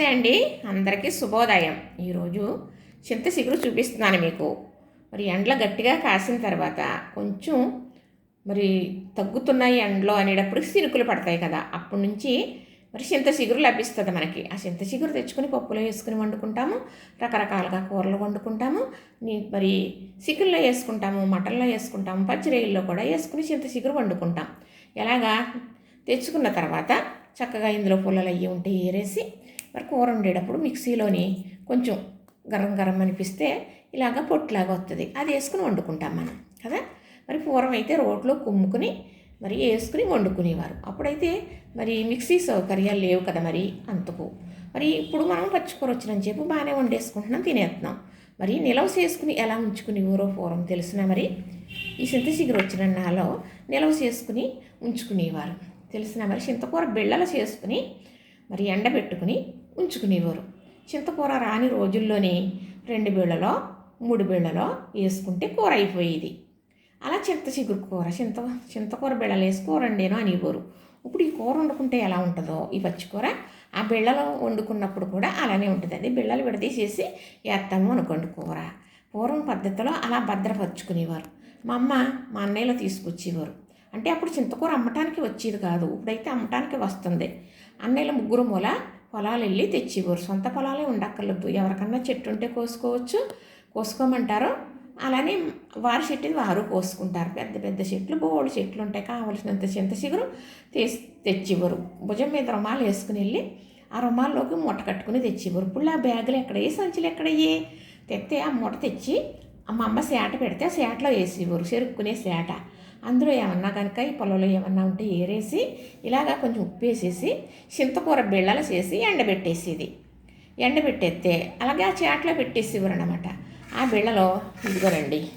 నమస్తే అండి. అందరికీ శుభోదయం. ఈరోజు చింత చిగురు చూపిస్తున్నాను మీకు. మరి ఎండలో గట్టిగా కాసిన తర్వాత కొంచెం మరి తగ్గుతున్నాయి ఎండలో అనేటప్పుడు సినుకులు పడతాయి కదా. అప్పటి నుంచి మరి చింత చిగురు లభిస్తుంది మనకి. ఆ చింత చిగురు తెచ్చుకొని పప్పులో వేసుకుని వండుకుంటాము. రకరకాలుగా కూరలు వండుకుంటాము. నీ- మరి చికెన్లో వేసుకుంటాము మటన్లో వేసుకుంటాము పచ్చిరేయుల్లో కూడా వేసుకుని చింత చిగురు వండుకుంటాం. ఎలాగా? తెచ్చుకున్న తర్వాత చక్కగా ఇందులో పుల్లలు అయ్యి ఉంటే ఏరేసి మరి కూర వండేటప్పుడు మిక్సీలోని కొంచెం గరం గరం అనిపిస్తే ఇలాగ పొట్టులాగా వస్తుంది అది వేసుకుని వండుకుంటాం మనం కదా? మరి పూర్వం అయితే రోట్లో కుమ్ముకుని మరి వేసుకుని వండుకునేవారు. అప్పుడైతే మరి మిక్సీ సౌకర్యాలు లేవు కదా మరి అంతకు. మరి ఇప్పుడు మనం పచ్చికూర వచ్చినని చెప్పి బాగానే వండేసుకుంటున్నాం తినేస్తున్నాం. మరి నిలవ చేసుకుని ఎలా ఉంచుకుని ఊరో పూర్వం తెలిసిన మరి ఈ చింతచిగురు వచ్చిన నాలో నిలవ చేసుకుని ఉంచుకునేవారు. తెలిసిన మరి చింతకూర బిళ్ళలు చేసుకుని మరి ఎండబెట్టుకుని ఉంచుకునేవారు. చింతకూర రాని రోజుల్లోనే రెండు బీళ్ళలో మూడు బీళ్ళలో వేసుకుంటే కూర అయిపోయేది. అలా చింత చిగురు కూర చింత చింతకూర బిళ్ళలు వేసి కూర వండేను అనేవారు. ఇప్పుడు ఈ కూర వండుకుంటే ఎలా ఉంటుందో ఈ పచ్చికూర ఆ బిళ్ళలో వండుకున్నప్పుడు కూడా అలానే ఉంటుంది. అది బిళ్ళలు విడదీసేసి వేస్తాము అనుకోండి కూర. పూర్వం పద్ధతిలో అలా భద్రపరుచుకునేవారు. మా అమ్మ మా అన్నయ్యలో తీసుకొచ్చేవారు. అంటే అప్పుడు చింతకూర అమ్మటానికి వచ్చేది కాదు. ఇప్పుడైతే అమ్మటానికి వస్తుంది. అన్నయ్యల ముగ్గురు మూల పొలాలు వెళ్ళి తెచ్చేవారు. సొంత పొలాలే ఉండక్కర్లేదు. ఎవరికన్నా చెట్టు ఉంటే కోసుకోవచ్చు కోసుకోమంటారు. అలానే వారి చెట్టుని వారు కోసుకుంటారు. పెద్ద పెద్ద చెట్లు బోడు చెట్లు ఉంటాయి. కావలసినంత చింత చిగురు తీసి తెచ్చివ్వరు భుజం మీద రుమాలు వేసుకుని వెళ్ళి ఆ రుమాల్లోకి మూట కట్టుకుని తెచ్చివ్వరు ఇప్పుడు ఆ బ్యాగులు ఎక్కడయ్యి? సంచులు ఎక్కడయ్యి? తెస్తే ఆ మూట తెచ్చి మా అమ్మ సేట పెడితే ఆ సేటలో వేసేవారు. చెరుక్కునే సేట. అందులో ఏమన్నా కనుక ఈ పొలంలో ఏమన్నా ఉంటే ఏరేసి ఇలాగా కొంచెం ఉప్పు వేసేసి చింతకూర బిళ్ళలు చేసి ఎండబెట్టేసేది. ఎండబెట్టేస్తే అలాగే ఆ చాట్లో పెట్టేసేవారు అనమాట ఆ బిళ్ళలో ఇదిగోనండి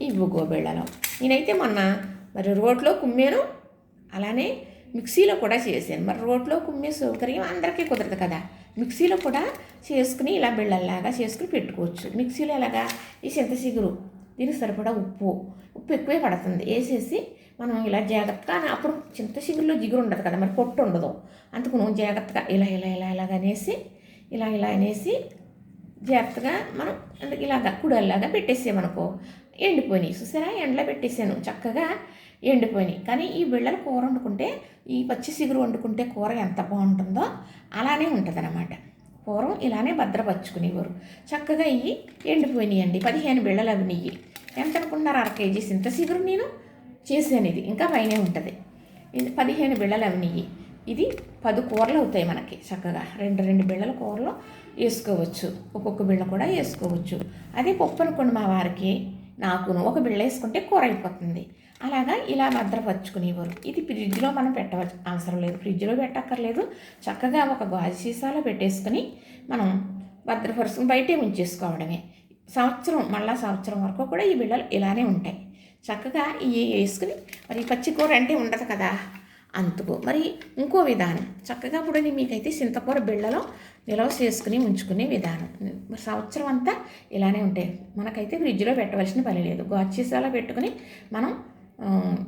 ఇవ్వుగో బిళ్ళలో. నేనైతే మొన్న మరి రోడ్లో కుమ్మాను అలానే మిక్సీలో కూడా చేశాను. మరి రోడ్లో కుమ్మే సౌకర్యం అందరికీ కుదరదు కదా. మిక్సీలో కూడా చేసుకుని ఇలా బిళ్ళల్లాగా చేసుకుని పెట్టుకోవచ్చు. మిక్సీలో ఎలాగా? ఈ చింతచిగురు దీనికి సరిపడా ఉప్పు. ఉప్పు ఎక్కువే పడుతుంది. వేసేసి మనం ఇలా జాగ్రత్తగా అప్పుడు చింత చిగురులో జిగురు ఉండదు కదా మరి పొట్టు ఉండదు. అందుకు నువ్వు జాగ్రత్తగా ఇలా ఇలా ఇలా ఇలాగ అనేసి ఇలా ఇలా అనేసి జాగ్రత్తగా మనం అందుకు ఇలాగ కుడల్లాగా పెట్టేసామనుకో ఎండిపోయినాయి. చూసారా? ఎండలో పెట్టేసాను చక్కగా ఎండిపోయినాయి. కానీ ఈ బిళ్ళలు కూర వండుకుంటే ఈ పచ్చి సిగురు వండుకుంటే కూర ఎంత బాగుంటుందో అలానే ఉంటుంది పూర్వం ఇలానే భద్రపరుచుకునేవారు. చక్కగా ఇవి ఎండిపోయినాయండి. పదిహేను బిళ్ళలు అవి నెయ్యి. ఎంత అనుకున్నారు అర కేజీ. సింత సిగురు నేను చేశాను ఇది ఇంకా పైనే ఉంటుంది. ఇది పదిహేను బిళ్ళలు అవి నెయ్యి. ఇది పది కూరలు అవుతాయి మనకి చక్కగా. రెండు రెండు బిళ్ళల కూరలు వేసుకోవచ్చు. ఒక్కొక్క బిళ్ళ కూడా వేసుకోవచ్చు. అదే పప్పు అనుకోండి మా వారికి. నాకును ఒక బిళ్ళ వేసుకుంటే కూర అయిపోతుంది. అలాగా ఇలా భద్రపరుచుకునేవారు ఇది ఫ్రిడ్జ్లో మనం పెట్టవచ్చు. అవసరం లేదు. ఫ్రిడ్జ్లో పెట్టక్కర్లేదు. చక్కగా ఒక గాజు సీసాలో పెట్టేసుకుని మనం భద్రపరుచుకుని బయటే ఉంచేసుకోవడమే. సంవత్సరం మళ్ళా సంవత్సరం వరకు కూడా ఈ బిళ్ళలు ఇలానే ఉంటాయి. చక్కగా ఇవి వేసుకుని మరి పచ్చి కూర అంటే ఉండదు కదా? అందుకు మరి ఇంకో విధానం. చక్కగా ఇప్పుడు నేను మీకైతే చింతకూర బిళ్ళలో నిలవ చేసుకుని ఉంచుకునే విధానం. సంవత్సరం అంతా ఇలానే ఉంటాయి. మనకైతే ఫ్రిడ్జ్లో పెట్టవలసిన పని లేదు. గాజు సీసాలో పెట్టుకుని మనం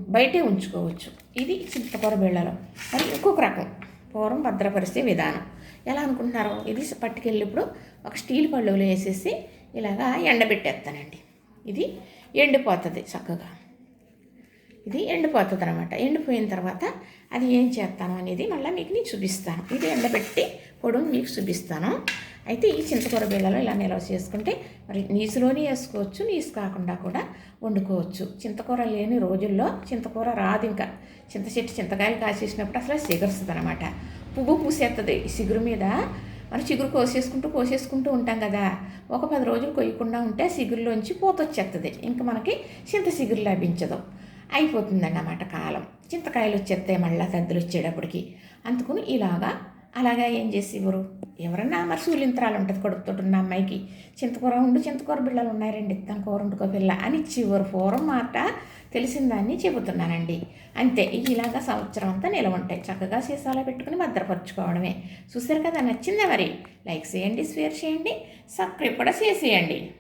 బయటే ఉంచుకోవచ్చు. ఇది చింతకూర బిళ్ళలో. మరి ఇంకొక రకం పూర్వం భద్రపరిచే విధానం. ఎలా అనుకుంటున్నారో? ఇది పట్టుకెళ్ళినప్పుడు ఒక స్టీల్ పళ్ళులో వేసేసి ఇలాగా ఎండబెట్టేస్తానండి. ఇది ఎండిపోతుంది చక్కగా. ఇది ఎండిపోతుంది అనమాట ఎండిపోయిన తర్వాత అది ఏం చేస్తాను అనేది మళ్ళీ మీకు నేను చూపిస్తాను. ఇది ఎండబెట్టి పొడుగు మీకు చూపిస్తాను. అయితే ఈ చింతకూర బిళ్ళలో ఇలా నిల్వ చేసుకుంటే మరి నీసులోనే వేసుకోవచ్చు నీసు కాకుండా కూడా వండుకోవచ్చు. చింతకూర లేని రోజుల్లో చింతకూర రాదు ఇంకా. చింత చెట్టు చింతకాయలు కాసేసినప్పుడు అసలు సిగరుస్తుంది అనమాట పువ్వు పూసేస్తుంది సిగురు మీద. మనం చిగురు కోసేసుకుంటూ కోసేసుకుంటూ ఉంటాం కదా. ఒక పది రోజులు కొయ్యకుండా ఉంటే సిగురులోంచి పూత వచ్చేస్తుంది ఇంకా మనకి చింత సిగురు లభించదు. అయిపోతుందన్నమాట కాలం. చింతకాయలు వచ్చేస్తాయి మళ్ళీ సద్దులు వచ్చేటప్పటికి. అందుకుని ఇలాగా అలాగా ఏం చేసి ఇవ్వరు ఎవరన్నా మరి సూలింత్రాలు ఉంటుంది కొడుకుతోటి ఉన్న అమ్మాయికి. చింతకూర ఉండు చింతకూర బిళ్ళలు ఉన్నాయి రెండు ఇస్తాను కూర వండుకో పిల్ల అని చివరి పూర్వం మాట తెలిసిందాన్ని చెబుతున్నానండి. అంతే ఇలాగ ఇలాగా సంవత్సరం అంతా నిలవ ఉంటాయి. చక్కగా సీసాలో పెట్టుకుని భద్రపరచుకోవడమే. చూసారు కదా నచ్చిందా మరి? లైక్ చేయండి షేర్ చేయండి సబ్స్క్రైబ్ కూడా చేసేయండి.